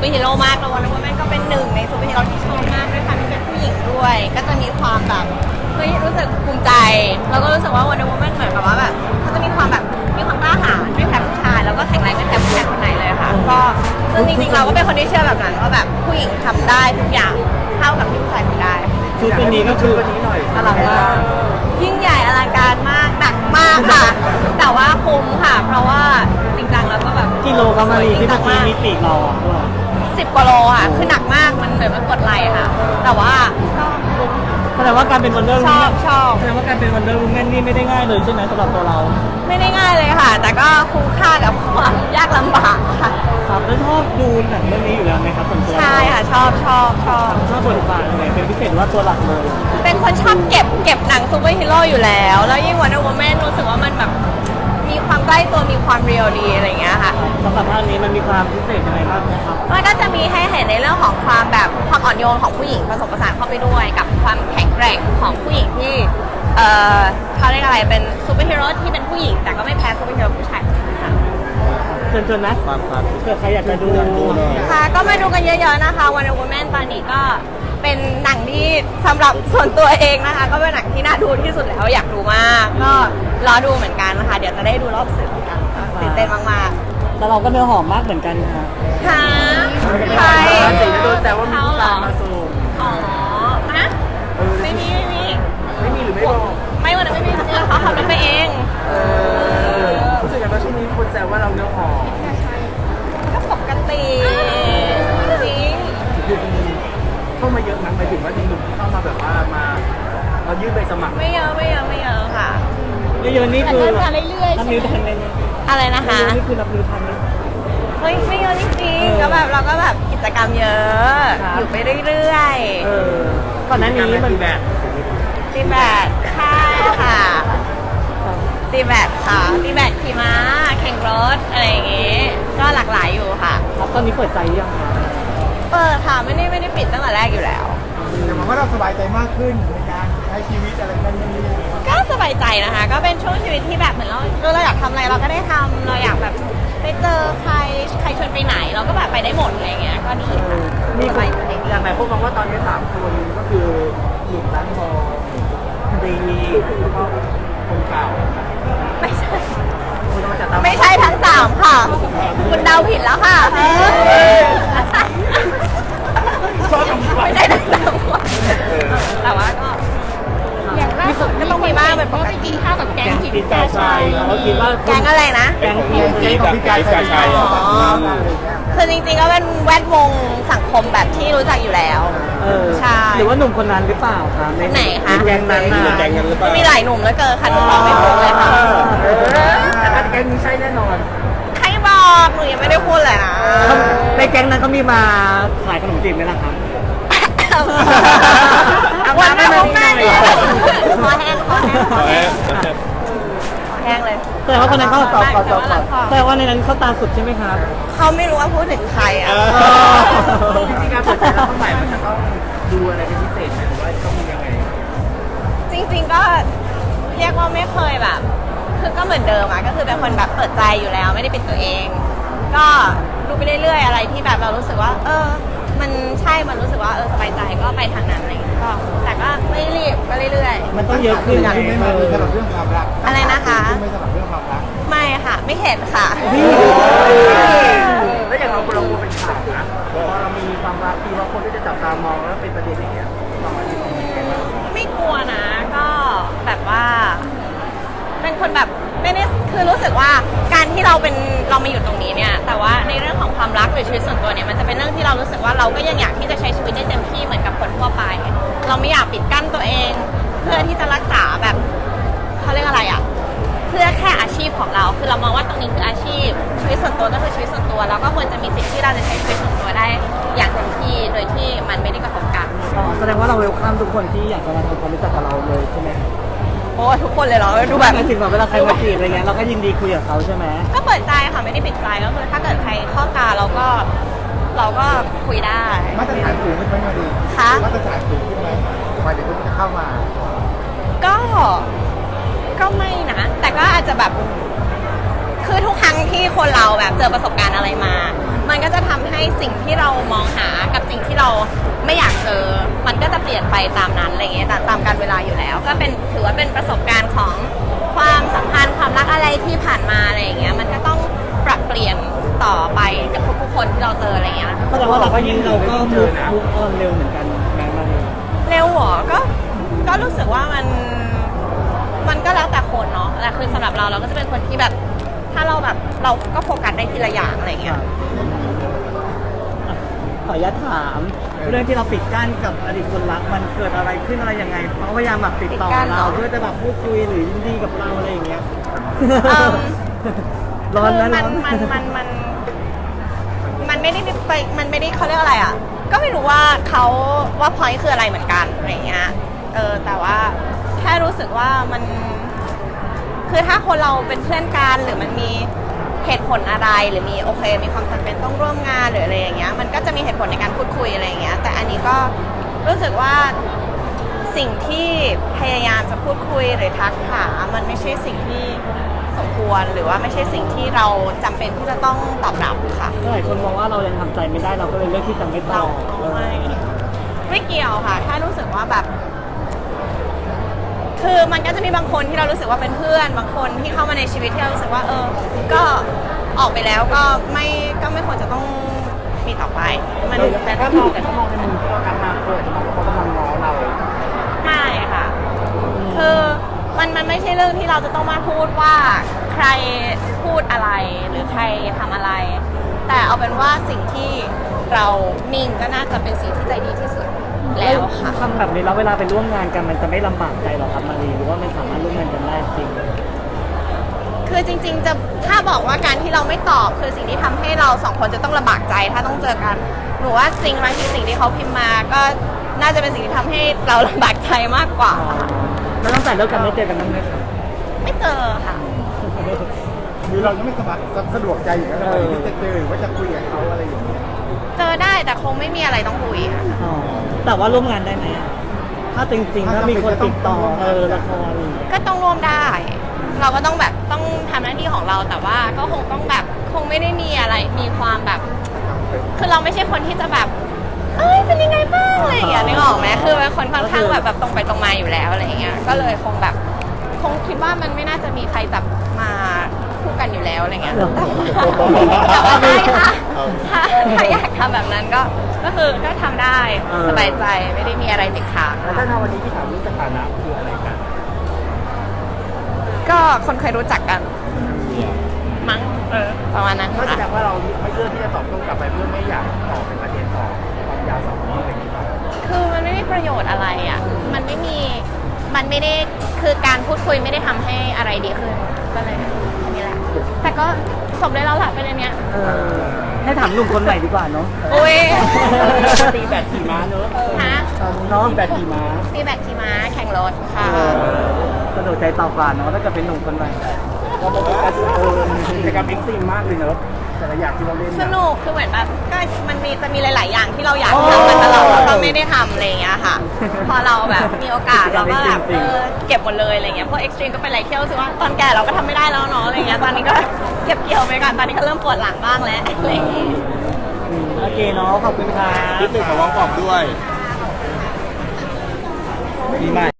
เปอร์ฮีโร่มากแล้ววันนั้นมันก็เป็นหนึ่งในซูเปอร์ฮีโร่ที่ชอบมากด้วยความที่เป็นผู้หญิงด้วย ก็จะมีความแบบเฮ้ยรู้สึกภูมิใจ แล้วก็รู้สึกว่าวันนั้นมันเหมือนกับว่าแบบเขาจะมีความแบบมีความกล้าหาญไม่แพ้ผู้ชายแล้วก็แข็งแรงไม่แพ้ผู้ชายคนไหนเลยค่ะ ก็ซึ่งจริงๆเราก็เป็นคนที่เชื่อแบบนั้นว่าแบบผู้หญิงทำได้ทุกอย่างเท่ากับที่ผู้ชายทำได้ชุดวันนี้ก็คือวันนี้หน่อยอลังมากยิ่งใหญ่อลังการมากหนักมากค่ะ แต่ว่าคุ้มค่ะ เพราะว่าจริงจังแล้วก็แบบกิโลกรัมมารีที่จริเมื่งอจังกี้มากมีปีกเราอะด้วย สิบกว่าโลค่ะ คือหนักมากมันเหมือนมันกดไหลค่ะ แต่ว่าก็คุ้มแสดงว่าการเป็นวันเดอร์ชอบชอบ แสดงว่าการเป็นวันเดอร์วูแมนนี่ไม่ได้ง่ายเลยใช่ไหมสำหรับตัวเรา ไม่ได้ง่ายเลยค่ะ แต่ก็คุ้มค่ากับความยากลำบากค่ะ ครับแล้วชอบดูหนังเรื่องนี้อยู่แล้วไหมครับส่วนตัวใช่ค่ะชอบชอบชอบ ชอบบทบาทอะไรเป็นพิเศษหรือว่าตัวหลักเลยเป็นคนชอบเก็บเก็บหนังซูเปอร์ฮีโร่อยู่แล้ว แล้วยิ่งวันอ w ว m แมนรู้สึกว่ามันแบบ มีความใกล้ตัวมีความเรียลดีอะไรอย่างเงี้ยค่ะ สำหรับภาคนี้มันมีความพิเศษยังไงบ้างนะครับ มันก็จะมีให้เห็นในเรื่องของความแบบความอ่อนโยนของผู้หญิงผสมผสานเข้าไปด้วย กับความแข็งแกร่งของผู้หญิงที่เอ่อเขาเรียกอะไรเป็นซูเปอร์ฮีโร่ที่เป็นผู้หญิง แต่ก็ไม่แพ้ซูเปอร์ฮีโร่ผู้ชายค่ะเชิญชวนนะครับครับเกิดใครอยากจะดู ค่ะก็มาดูกันเยอะๆนะคะวันอ w ว m แมนตอนนี้ก็เป็นหนังที่ สำหรับส่วนตัวเองนะคะ ก็เป็นหนังที่น่าดูที่สุดแล้วอยากดูมาก ก็รอดูเหมือนกันนะคะ เดี๋ยวจะได้ดูรอบสื่อเหมือนกันก็ตื่นเต้นมากแล้วเราก็เนื้อหอมมากเหมือนกันนะๆค่ะใคร สิ่งที่โดนแต่ว่ามีเขาผู้เหรชายอมาสูง อ๋อ สมัครไม่เยอะไม่เยอะไม่เยอะค่ะ เยอะๆนี่คือแต่เริ่มมาเรื่อยๆนับนิ้วทันเลยนะอะไรนะคะเยอะๆนี่คือนับนิ้วทันเลย เฮ้ยไม่เยอะจริงเออๆก็แบบเราก็แบบกิจกรรมเยอะ ครับ อยู่ไปเรื่อยเออก่อนหน้านี้มันแบบ ๆตีแบดใช่ค่ะตีแบดค่ะตีแบดขี่ม้าแข่งรถอะไรอย่างงี้ ก็หลากหลายอยู่ค่ะ ครับตอนนี้เปิดใจหรือยังคะเปิดค่ะไม่ได้ไม่ได้ปิดตั้งแต่แรกอยู่แล้ว แต่มันก็เราสบายใจมากขึ้นในการ ใช้ชีวิตอะไรนั่นนี่ก็สบายใจนะคะ ก็เป็นช่วงชีวิตที่แบบเหมือนเราเราอยากทำอะไรเราก็ได้ทำเราอยากแบบไปเจอใครใครชวนไปไหนเราก็แบบไปได้หมดอะไรเงี้ยก็ดีค่ะมีสคนบายใจอย่างไรพวกมองว่าตอนนี้สามคนก็คือหนุ่มร้านทองดีแล้วก็คนเก่าไม่ใช่คนต้องจัดตามไม่ใช่ทั้งสามค่ะ คิดว่าแกงอะไรนะ แกงพีที่กับพี่กายกายอ๋อ คือจริงๆก็เป็นแวดวงสังคมแบบที่รู้จักอยู่แล้ว เออใช่ หรือว่าหนุ่มคนนั้นหรือเปล่าครับไหนคะแกงนั้นน่ะแกงกันหรือเปก็ล่ามีหลายหนุ่มแล้วเกินค่ะหนูบอกไม่ถูกเลยค่ะแต่ถ้าแกงนี้ใช่แน่นอนใครบอกหนูยังไม่ได้พูดเลยนะในแก๊งนั้นเขามีมาขายขนมจีบไหมล่ะครับเอาวันหน้าพบหน้าเนี่ยคอแห้งคอแห้งคอ แห้งเลยแสดงว่าคนนั้นเขาตอบตอบตอบตอบแสดงว่าในนั้นเขาตามสุดใช่ไหมครับ เขาไม่รู้ว่าพูดถึงใครอะจริงๆการเปิดใจแล้วเข้าใหม่มันจะต้องดูอะไรเป็นพิเศษไหมหรือว่าต้องมียังไง จริง ๆ ก็เรียกว่าไม่เคยแบบ คือก็เหมือนเดิมอะก็คือเป็นคนแบบเปิดใจอยู่แล้ว ไม่ได้ปิดตัวเอง ก็ดูไปเรื่อยๆอะไรที่แบบเรารู้สึกว่า เออ มันใช่มันรู้สึกว่าเออสบายใจก็ไปทางนั้นอะไรอย่างเงี้ยก็ มันต้องเยอะขึ้นคุณไม่มาดูสำหรับเรื่องความรักอะไรนะคะคุณไม่สำหรับเรื่องความรักๆไม่ค่ะ ไม่เห็นค่ะ แล้วอย่างเราเรากลัวเป็นข่าวนะพอเรามีความรักที่ว่าคนที่จะจับตามองแล้วเป็นประเด็นอย่างเงี้ยเรามาดีตรงนี้กันบ้างไม่กลัวนะ ก็แบบว่า เป็นคนแบบไม่ได้คือรู้สึกว่าการที่เราเป็นเรามาอยู่ตรงนี้เนี่ย แต่ว่าในเรื่องของความรักหรือชีวิตส่วนตัวเนี่ยมันจะเป็นเรื่องที่เรารู้สึกว่าเราก็ยังอยากที่จะใช้ชีวิตได้เต็มที่เหมือนกับคนทั่วไป เราไม่อยากปิดกั้นตัวเอง เพื่อที่จะรักษาแบบเขาเรียกอะไรอะ เพื่อแค่อาชีพของเรา คือเรามองว่าตรงนี้คืออาชีพชีวิตส่วนตัวก็คือชีวิตส่วนตัวแล้วก็ควรจะมีสิทธิ์ที่เราจะใช้ชีวิตส่วนตัวได้อย่างเต็มที่โดยที่มันไม่ได้กระทบกันแสดงว่าเราเวลคัมทุกคนที่อยากจะมาทำความรู้จักกับเราเลยใช่ไหมโอ้ทุกคนเลยเหรอดูแบบหมายถึงแบบเวลาใครมาจีบอะไรเงี้ยเราก็ยินดีคุยกับเขาใช่ไหมก็เปิดใจค่ะไม่ได้ปิดใจก็คือถ้าเกิดใครเข้าตาเราก็เราก็คุยได้มาตรฐานสูงขึ้นไหมมาดีคะมาตรฐานสูงขึ้นไหมหมายถึงคนที่จะเข้ามา ก็ก็ไม่นะ แต่ก็อาจจะแบบคคือทุกครั้งที่คนเราแบบเจอประสบการณ์อะไรมา มันก็จะทำให้สิ่งที่เรามองหากับสิ่งที่เราไม่อยากเจอ มันก็จะเปลี่ยนไปตามนั้นอะไรเงี้ยตามตามการเวลาอยู่แล้ว ก็เป็นถือว่าเป็นประสบการณ์ของความสัมพันธ์ความรักอะไรที่ผ่านมาอะไรอย่างเงี้ย มันก็ต้องปรับเปลี่ยนต่อไปกับทุกๆคนที่เราเจออะไรเงี้ย แสดงว่าเราก็ยิ่งเราก็มุกมุกออนเร็วเหมือนกันแม้มาเลยเร็วเหรอก็ ก็รู้สึกว่ามันมันก็แล้วแต่คนเนาะแต่คือสำหรับเราเราก็จะเป็นคนที่แบบ ถ้าเราแบบเราก็โฟกัสได้ทีละอย่างอะไรเงี้ยขออนุญาตถาม เรื่องที่เราปิดกั้นกับอดีตคนรักมันเกิดอะไรขึ้นอะไรยังไงเขาพยายามแบบติดต่อปิดกั้นเหรเราอเพื่อจะแบบพูดคุยหรือยินดีกับเราอะไรอย่างเงี้ยเอิ่มร้อนนะคือร้มัอนนมันมันมันมันไม่ได้ไปมันไม่ได้เขาเรียกอะไรอะ ก็ไม่รู้ว่าเขาว่าพอยคืออะไรเหมือนกันอะไรเงี้ย เออแต่ว่าแค่รู้สึกว่ามันคือถ้าคนเราเป็นเพื่อนกันหรือมันมีเหตุผลอะไรหรือมีโอเค มีความจำเป็นต้องร่วมงานหรืออะไรอย่างเงี้ยมันก็จะมีเหตุผลในการพูดคุยอะไรอย่างเงี้ยแต่อันนี้ก็รู้สึกว่าสิ่งที่พยายามจะพูดคุยหรือทักหา มันไม่ใช่สิ่งที่สมควรหรือว่าไม่ใช่สิ่งที่เราจำเป็นที่จะต้องตอบรับค่ะหลายคนมองว่าเรายังทำใจไม่ได้เราก็เลยเลือกที่จะไม่ตเราอบไม่ไม่เกี่ยวค่ะถ้ารู้สึกว่าแบบ คือมันก็จะมีบางคนที่เรารู้สึกว่าเป็นเพื่อน บางคนที่เข้ามาในชีวิตที่เรารู้สึกว่าเออ ก็ออกไปแล้วก็ไม่ก็ไม่ควรจะต้องมีต่อไป มันแต่ถ้ามองแต่ถ้ามองในมุมที่เรากำลังเปิดมองว่าเขากำลังง้อเราไม่ค่ะ คือมันมันไม่ใช่เรื่องที่เราจะต้องมาพูดว่าใครพูดอะไรหรือใครทำอะไร แต่เอาเป็นว่าสิ่งที่เรานิ่งก็น่าจะเป็นสิ่งที่ใจดีที่สุด แล้วค่ะทำแบบนี้แล้วเวลาไปร่วมงานกันมันจะไม่ลำบากใจหรอครับมารีหรือว่ามันสามารถร่วมงานกันได้จริง คือจริง ๆ จะถ้าบอกว่าการที่เราไม่ตอบคือสิ่งที่ทำให้เราสองคนจะต้องลำบากใจถ้าต้องเจอกันหนูว่าจริงบางทีสิ่งที่เขาพิมพ์มาก็น่าจะเป็นสิ่งที่ทำให้เราลำบากใจมากกว่า แล้วตั้งแต่เลิกกันไม่เจอกันบ้างไหมครับ ไม่เจอค่ะ หรือเรายังไม่สบายสะดวกใจอยู่แล้วที่จะเจอหรือว่าจะคุยกับเขาอะไรอย่างเงี้ย เจอได้แต่คงไม่มีอะไรต้องคุยค่ะอ๋อแต่ว่าร่วมงานได้ไหมอะถ้าจริงๆถ้ามีคนติดต่อเออละครอะไรอย่างเงี้ยก็ต้องร่วมได้ เราก็ต้องแบบต้องทำหน้าที่ของเราแต่ว่าก็คงต้องแบบคงไม่ได้มีอะไรมีความแบบ คือเราไม่ใช่คนที่จะแบบ เอ้ยเป็นยังไงบ้างอะไรอย่างเงี้ยนึกออกไหมคือเป็นคนค่อนข้างแบบแบบตรงไปตรงมาอยู่แล้วอะไรอย่างเงี้ยก็เลยคงแบบ คงคิดว่ามันไม่น่าจะมีใครจับมาคู่กันอยู่แล้วอะไรเงี้ยแต่ว่าแต่ว่าได้ค่ะถ้า ถ้าอยากทำแบบนั้นก็ก็คือก็ทำได้สบายใจไม่ได้มีอะไรติดค้างแล้วถ้าในวันนี้ที่ถามเรื่องสถานะคืออะไรกันก็คนเคยรู้จักกันมั้งเออประมาณนั้นก็แสดค่ะงว่าเราไม่เลือกที่จะตอบโต้กลับไปเพื่อไม่อยากต่อเป็นประเด็นต่อความยาวสองนี้อะไรอย่างเงี้ยคือมันไม่มีประโยชน์อะไรอะมันไม่มีมันไม่ได้คือการพูดคุยไม่ได้ทำให้อะไรดีขึ้นก็เลยอันนี้แหละแต่ก็สมเลยแล้วแหละเป็นอันเนี้ย เออ ให้ถามหนุ่มคนใหม่ดีกว่าเนาะอุ้ยตีแบตขี่ม้าเนอะฮะเนาะตีแบตขี่ม้าตีแบตขี่ม้าแข่งรถค่ะสะดวกใจต่อกว่าเนาะถ้าเกิดเป็นหนุ่มคนใหม่เราบอกว่าเออกิจกรรมเอ็กซ์ตรีมมากเลยเนอะ แต่ละอย่างที่เราเล่นสเนี่ยนุกคือเหมือนแบบก็มันมีจะมีหลาย ๆ อย่างที่เราอยากทำมาตลอดแล้วก็ไม่ได้ทำอะไรอย่างเงี้ยค่ะ พอเราแบบมีโอกาสเราก็แบบเออเก็บหมดเลยอะไรเงี้ยพวกเอ็กซ์ตรีมก็เป็นอะไรที่เรารู้สึกว่าตอนแก่เราก็ทำไม่ได้แล้วเนาะอะไรเงี้ยตอนนี้ก็เก็บเกี่ยวไปก่อนตอนนี้ก็เริ่มปวดหลังบ้างแล้วอะไรอย่างงี้อืมโอเคเนาะขอบคุณครับ นิดนึงขอวางกรอบด้วยดีมาก